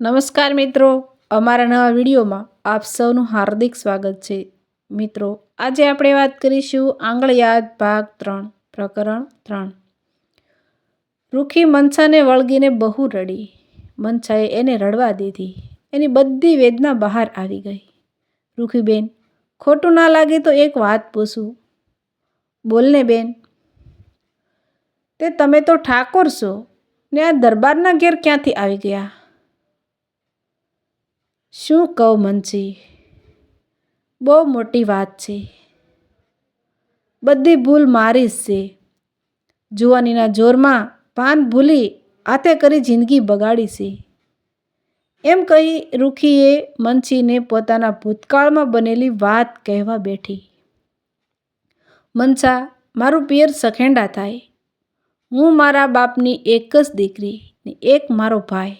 નમસ્કાર મિત્રો, અમારા નવા વિડીયોમાં આપ સૌનું હાર્દિક સ્વાગત છે. મિત્રો, આજે આપણે વાત કરીશું આંગળયાદ ભાગ ત્રણ, પ્રકરણ ત્રણ. રૂખી મનસાને વળગીને બહુ રડી. મનસાએ એને રડવા દીધી. એની બધી વેદના બહાર આવી ગઈ. રૂખીબેન, ખોટું ના લાગે તો એક વાત પૂછું. બોલને બેન. તે તમે તો ઠાકોર છો. ને આ દરબારના ઘેર ક્યાંથી આવી ગયા? શું કહું મનસી બહુ મોટી વાત છે. બધી ભૂલ મારી જ છે. જુવાનીના જોરમાં પાન ભૂલી આતે કરી જિંદગી બગાડી છે. એમ કહી રૂખીએ મનસીને પોતાના ભૂતકાળમાં બનેલી વાત કહેવા બેઠી. મનસા, મારું પિયર સખેંડા થાય. હું મારા બાપની એક જ દીકરી ને એક મારો ભાઈ.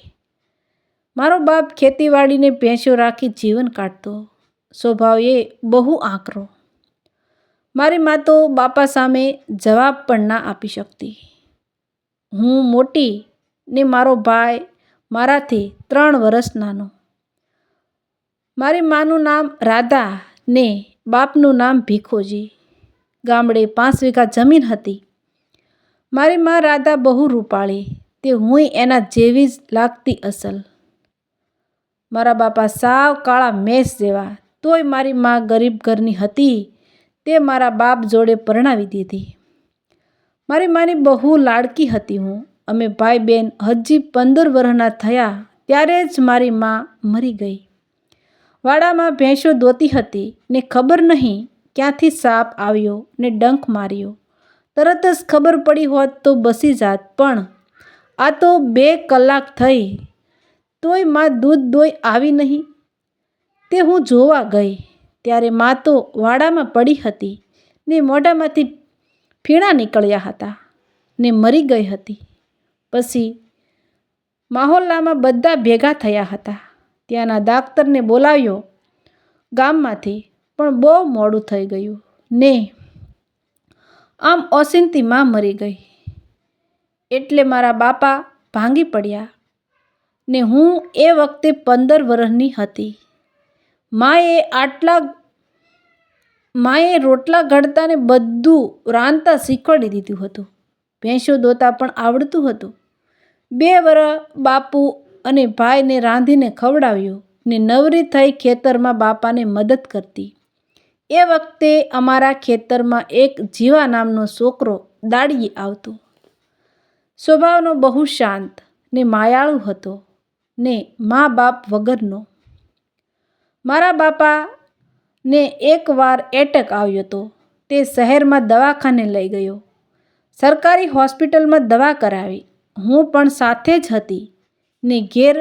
મારો બાપ ખેતીવાડીને ભેંસો રાખી જીવન કાઢતો. સ્વભાવ એ બહુ આકરો. મારી મા તો બાપા સામે જવાબ પણ ના આપી શકતી. હું મોટી ને મારો ભાઈ મારાથી ત્રણ વર્ષ નાનો. મારી માનું નામ રાધા ને બાપનું નામ ભીખોજી. ગામડે પાંચ વીઘા જમીન હતી. મારી મા રાધા બહુ રૂપાળી. તે હું એના જેવી જ લાગતી અસલ. મારા બાપા સાવ કાળા મેસ જેવા, તોય મારી મા ગરીબ ઘરની હતી, તે મારા બાપ જોડે પરણાવી દીધી. મારી માની બહુ લાડકી હતી હું. અમે ભાઈ બહેન હજી પંદર વર્ષના થયા, ત્યારે જ મારી મા મરી ગઈ. વાડામાં ભેંસો દોતી હતી, ને ખબર નહીં ક્યાંથી સાપ આવ્યો ને ડંખ માર્યો. તરત જ ખબર પડી હોત તો બસી જાત, પણ આ તો બે કલાક થઈ તોયમાં દૂધ દોઈ આવી નહીં. તે હું જોવા ગઈ ત્યારે માં તો વાડામાં પડી હતી ને મોઢામાંથી ફીણા નીકળ્યા હતા ને મરી ગઈ હતી. પછી માહોલ્લામાં બધા ભેગા થયા હતા. ત્યાંના દાખતરને બોલાવ્યો. ગામમાંથી પણ બહુ મોડું થઈ ગયું ને આમ ઓસિંતીમાં મરી ગઈ. એટલે મારા બાપા ભાંગી પડ્યા. ને હું એ વખતે પંદર વર્ષની હતી. માએ આટલા, માએ રોટલા ઘડતાને બધું રાંધતા શીખવાડી દીધું હતું. ભેંસો દોતા પણ આવડતું હતું. બે વર બાપુ અને ભાઈને રાંધીને ખવડાવ્યું ને નવરી થઈ ખેતરમાં બાપાને મદદ કરતી. એ વખતે અમારા ખેતરમાં એક જીવા નામનો છોકરો દાડીએ આવતો. સ્વભાવનો બહુ શાંત ને માયાળુ હતો. ને મા બાપ વગરનો. મારા બાપાને એકવાર એટેક આવ્યો હતો તે શહેરમાં દવાખાને લઈ ગયો. સરકારી હોસ્પિટલમાં દવા કરાવી. હું પણ સાથે જ હતી ને ઘેર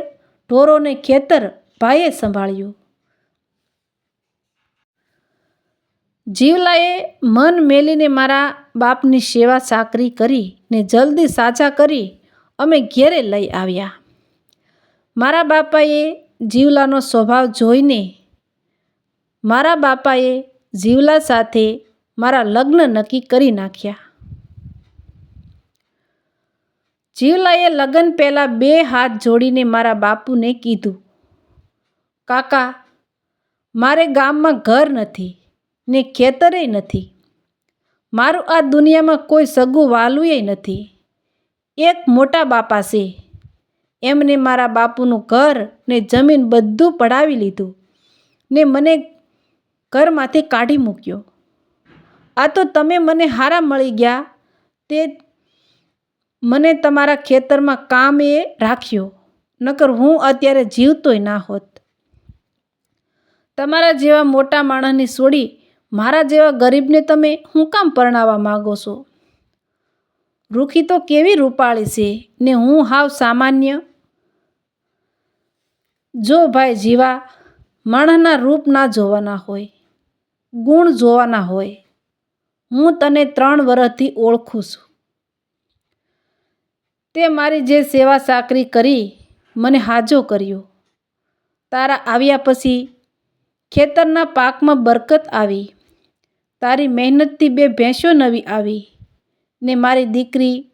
ઢોરોને ખેતર ભાઈએ સંભાળ્યું. જીવલાએ મન મેલીને મારા બાપની સેવા સાકરી કરી ને જલ્દી સાજા કરી અમે ઘેરે લઈ આવ્યા. મારા બાપાએ જીવલાનો સ્વભાવ જોઈને મારા બાપાએ જીવલા સાથે મારા લગ્ન નક્કી કરી નાખ્યા. જીવલાએ લગ્ન પહેલાં બે હાથ જોડીને મારા બાપુને કીધું, કાકા, મારે ગામમાં ઘર નથી ને ખેતરે નથી. મારું આ દુનિયામાં કોઈ સગું વાલુંય નથી. એક મોટા બાપા છે. એમને મારા બાપુનું ઘર ને જમીન બધું પડાવી લીધું ને મને ઘરમાંથી કાઢી મૂક્યો. આ તો તમે મને હારા મળી ગયા. તે મને તમારા ખેતરમાં કામે રાખ્યો, નકર હું અત્યારે જીવતોય ના હોત. તમારા જેવા મોટા માણસની છોડી મારા જેવા ગરીબને તમે હું કામ પરણાવવા માગો છો? રૂખી તો કેવી રૂપાળી છે ને હું હાવ સામાન્ય જો ભાઈ જીવા માણસના રૂપ ના જોવાના હોય, ગુણ જોવાના હોય, હું તને ત્રણ વર્ષથી ઓળખું છું. તે મારી જે સેવા સાકરી કરી મને હાજો કર્યો. તારા આવ્યા પછી ખેતરના પાકમાં બરકત આવી. તારી મહેનતથી બે ભેંસો નવી આવી ને મારી દીકરી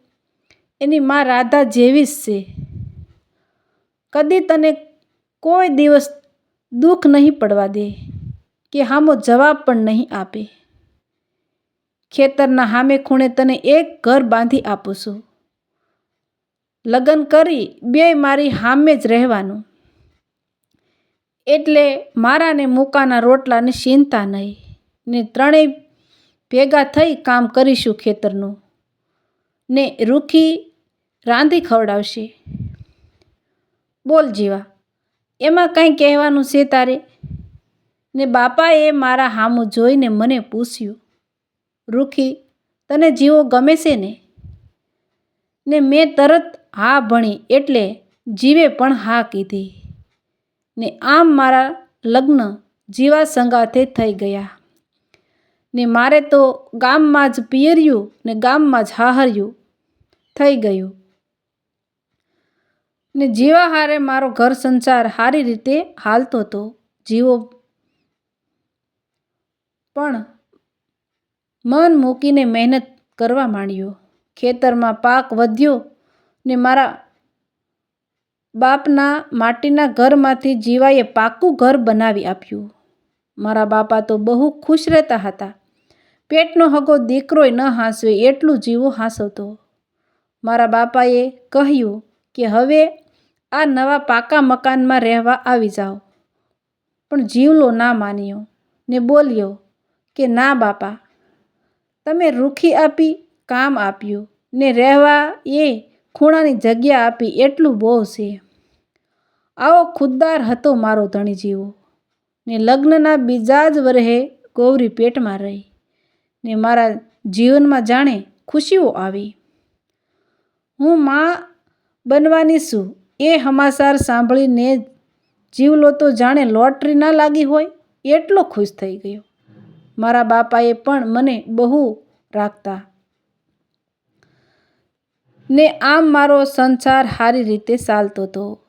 એની મા રાધા જેવી જ છે. કદી તને કોઈ દિવસ દુઃખ નહીં પડવા દે કે હામો જવાબ પણ નહીં આપે. ખેતરના હામે ખૂણે તને એક ઘર બાંધી આપું છું. લગ્ન કરી બે મારી હામે જ રહેવાનું. એટલે મારા ને મૂકાના રોટલાની ચિંતા નહીં. ને ત્રણેય ભેગા થઈ કામ કરીશું ખેતરનું. ને રૂખી રાંધી ખવડાવશે. બોલ જીવા. એમાં કંઈ કહેવાનું છે તારે? ને બાપાએ મારા હામું જોઈને મને પૂછ્યું, રૂખી, તને જીવો ગમે છે ને? ને મેં તરત હા ભણી એટલે જીવે પણ હા કીધી. ને આમ મારા લગ્ન જીવા સંગાથે થઈ ગયા. ને મારે તો ગામમાં જ પિયર્યું ને ગામમાં જ હાહર્યું. થઈ ગયું. ને જીવા હારે મારો ઘર સંસાર સારી રીતે હાલતો હતો જીવો પણ મન મૂકીને મહેનત કરવા માંડ્યો. ખેતરમાં પાક વધ્યો ને મારા બાપના માટીના ઘરમાંથી જીવાએ પાકું ઘર બનાવી આપ્યું. મારા બાપા તો બહુ ખુશ રહેતા હતા. પેટનો હગો દીકરોય ન હાંસવે એટલું જીવો હાંસવતો. મારા બાપાએ કહ્યું કે હવે આ નવા પાકા મકાનમાં રહેવા આવી જાઓ. પણ જીવલો ના માન્યો ને બોલ્યો કે, ના બાપા, તમે રૂખી આપી, કામ આપ્યું ને રહેવા એ ખૂણાની જગ્યા આપી એટલું બહુ છે. આવો ખુદદાર હતો મારો ધણી જીવો ને લગ્નના બીજા જ વરહે ગૌરી પેટમાં રહી ને મારા જીવનમાં જાણે ખુશીઓ આવી. હું માં બનવાની છું એ હમાસાર સાંભળીને જીવલો તો જાણે લોટરી ના લાગી હોય, એટલો ખુશ થઈ ગયો. મારા બાપાએ પણ મને બહુ રાખતા. ને આમ મારો સંસાર સારી રીતે ચાલતો હતો.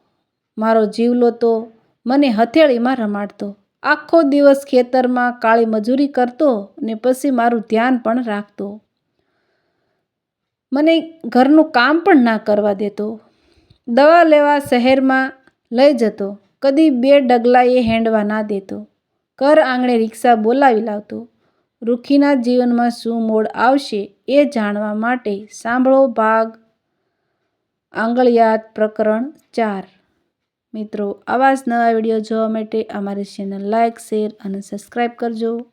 મારો જીવલો તો મને હથેળીમાં રમાડતો. આખો દિવસ ખેતરમાં કાળી મજૂરી કરતો ને પછી મારું ધ્યાન પણ રાખતો. મને ઘરનું કામ પણ ના કરવા દેતો. દવા લેવા શહેરમાં લઈ જતો. કદી બે ડગલાએ હેંડવા ના દેતો. ઘર આંગણે રિક્ષા બોલાવી લાવતો. રૂખીના જીવનમાં શું મોડ આવશે એ જાણવા માટે સાંભળો ભાગ. આંગળિયાત પ્રકરણ ચાર. મિત્રો, આવા જ નવા વીડિયો જોવા માટે અમારી ચેનલ લાઇક શેર અને સબસ્ક્રાઈબ કરજો.